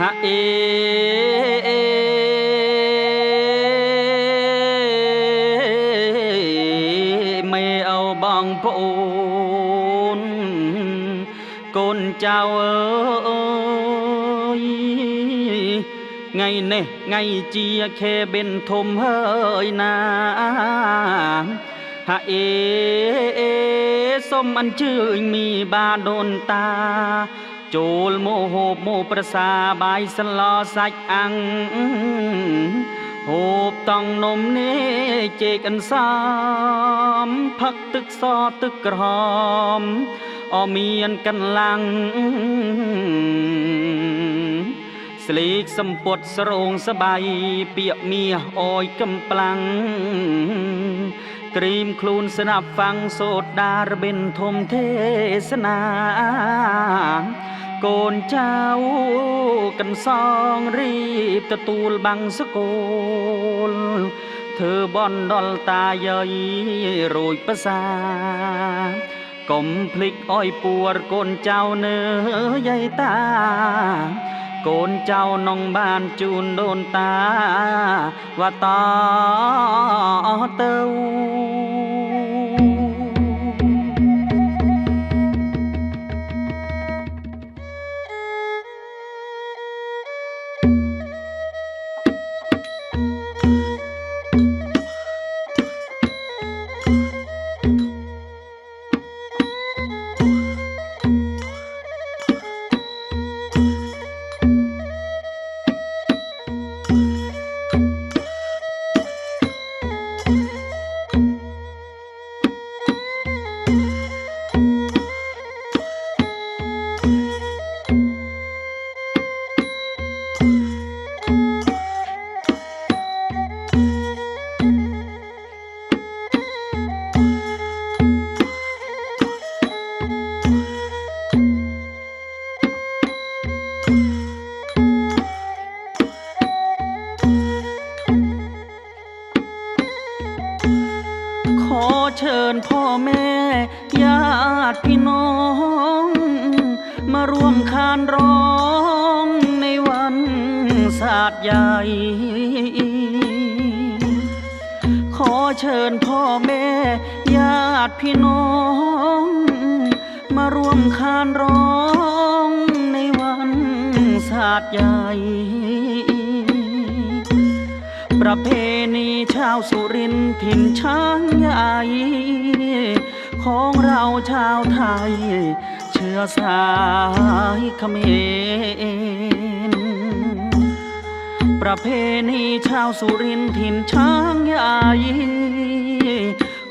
ฮะเอไม่เอาบ้งปูนกนเจ้าเอ้ยไงเน่ไงเจียแคเป็นทมเฮยนาฮะเอสมอันชื่อมีบาโดนตา ចូលមកហូបមកប្រសាបាយសឡសាច់អាំងហូបតង់នំនេះជែកអន្សំផឹកទឹកសទឹកក្រហមអមានកន្លាំងស្លៀកសំពត់ស្រោងស្បៃពាកមាសអយកំប្លាំង ตรีมคลูนสนับฟังโสดดาระเบนทมเทศนา โกนเจ้ากันซองรีบตะตูลบังสกุลเธอบอนดอลตาเยยโรยประสากลมพลิกอ้อยปวดโกนเจ้าเนื้อใหญ่ตา โกนเจ้าน้องบ้านจูนโดนตา ว่าต่อเต้า เชิญพ่อแม่ญาติพี่น้อง มาร่วมคานร้องในวันศาสตร์ใหญ่ ขอเชิญพ่อแม่ญาติพี่น้อง มาร่วมคานร้องในวันศาสตร์ใหญ่ ประเพณีชาวสุรินทร์ถิ่นช้างใหญ่ของเราชาวไทย เชื้อสายเขมรประเพณีชาวสุรินทร์ถิ่นช้างใหญ่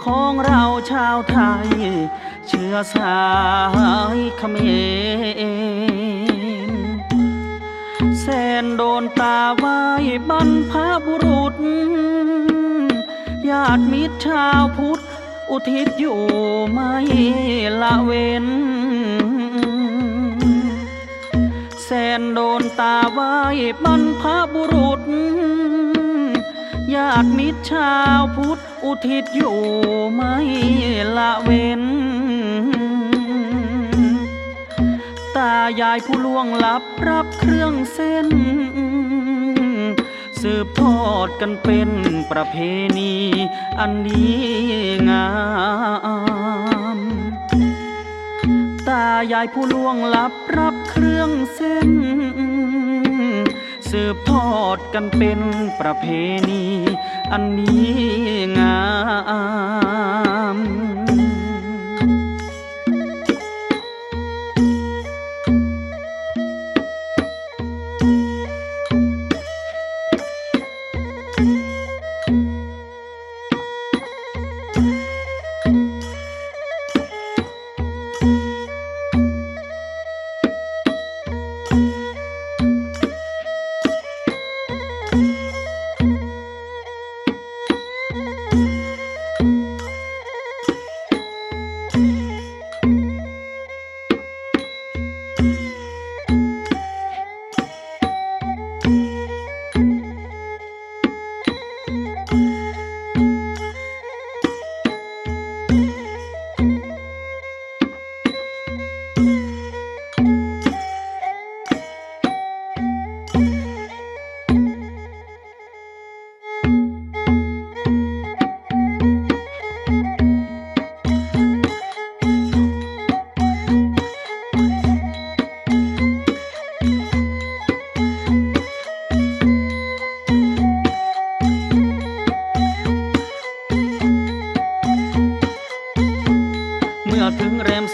ของเราชาวไทย เชื้อสายเขมร สนโดนตาไว้บรรพบุรุษ ญาติมิตรชาวพุทธ อุทิศอยู่ไม่ละเว้นแสนโดนตาไว้บรรพบุรุษ ญาติมิตรชาวพุทธ อุทิศอยู่ไม่ละเว้นายายผู้ล่วงลับรับเครื่องเส้น สืบทอดกันเป็นประเพณี อันดีงาม ตายายผู้ล่วงลับรับเครื่องเส้น สืบทอดกันเป็นประเพณี อันนี้งาม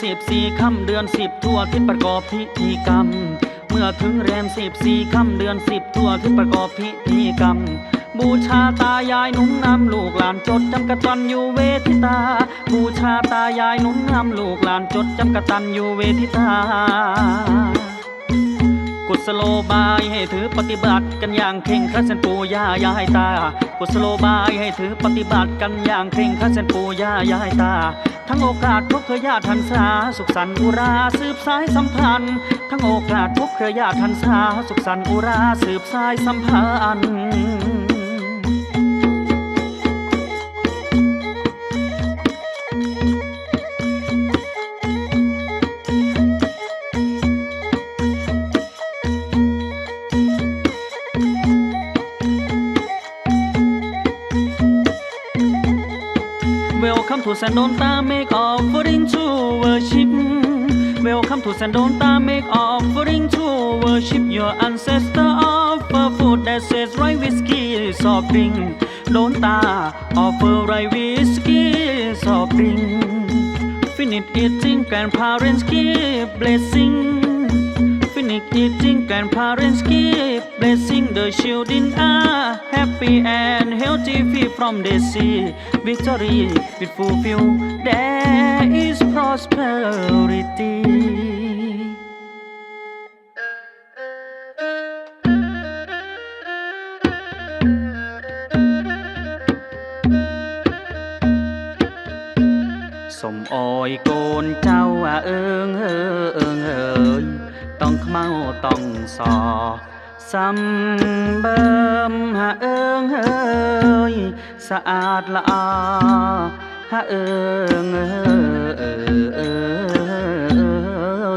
สิบสี่ค่ำเดือนสิบทั่วที่ประกอบพิธีกรรม เมื่อถึงแรมสิบสี่ค่ำเดือนสิบทั่วที่ประกอบพิธีกรรม บูชาตายายหนุ่มนำลูกหลานจดจำกตันอยู่เวทิตา บูชาตายายหนุ่มนำลูกหลานจดจำกตันอยู่เวทิตา กุศโลบายให้ถือปฏิบัติกันอย่างเคร่งครัดเส้นปู่ย่ายายตา กุศโลบายให้ถือปฏิบัติกันอย่างเคร่งครัดเส้นปู่ย่ายายตา ทั้งโอกาสพบเครือญาติทันสาสุขสันต์อุราสืบสายสัมพันธ์ ทั้งโอกาสพบเครือญาติทันสาสุขสันต์อุราสืบสายสัมพันธ์ Sandonta, make offering to worship. Welcome to Sandonta, make offering to worship your ancestor. Offer food that says right whiskey, soft drink. Donta, offer right whiskey, soft drink. Finish eating, grandparents give blessing. Finish eating, grandparents give blessing. The children are happy and healthy, free from disease. Victory with fulfill, there is prosperity. สมออยโกน้องเอิงเอยต้องเมาต้องสอซ้ำเบิ่มหะเอิงเอยสะอาดละอาหะเอิงเอ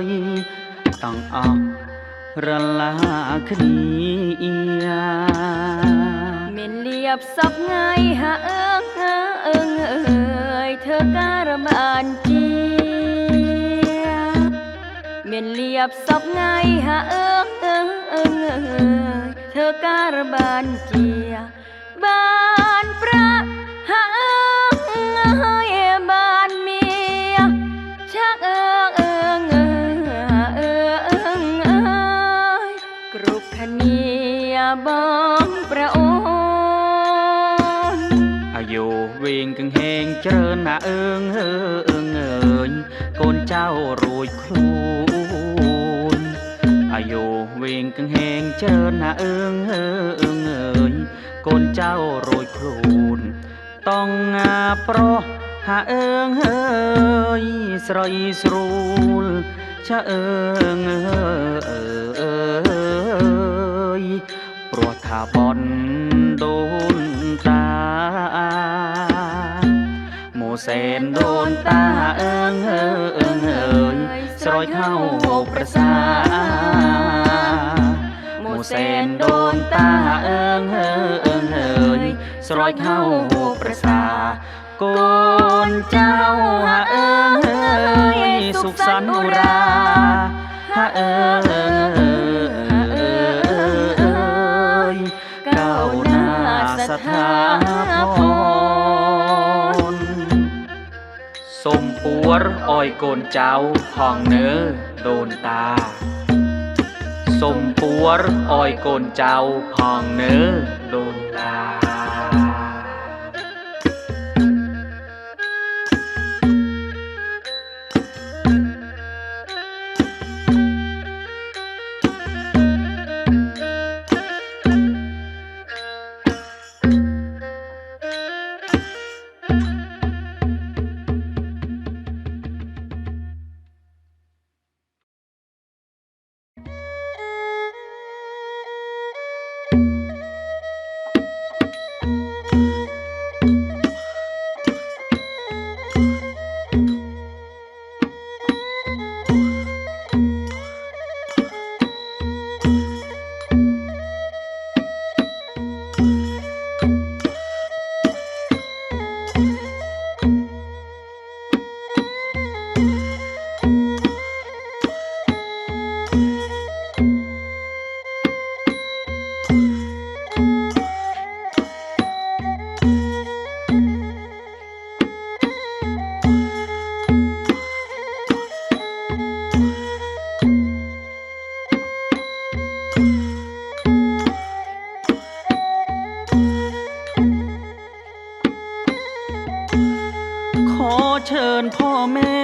ยต้องออกระลาคดีเอียเมนเรียบสับไงฮะเอิงฮะเอิงเอ่ยเธอการบานจี មានលៀបសពថ្ងៃហាអើកអើអើធ្វើការបានជាបានប្រាក់ហាអើកហើយបានមីឆាក់អើកអើអើអើអើគ្រប់គ្នាបងព្រះអូនអាយុវែងកង្ហេងច្រើនណាអើងអើ កូនចៅរួចខ្លួនអាយុវែងកង្ហែងច្រើនណាអើងអើងអើញកូនចៅរួចខ្លួនតងងាប្រុសហាអើងអើយស្រីស្រួលឆើអើងអើយព្រោះថាប សែនដូនតាអើងអើងអើយស្រោចហៅមកប្រសាមកសែនដូនតាអើងអើងអើយស្រោចហៅមកប្រសាកូនចៅហាអើងអើយសុខសន្តុរាហាអើង อ้อยโกนเจ้าพองเนื้อโดนตาสมปวรอ้อยโกนเจ้าพองเนื้อโดนตา ญพ่อแม่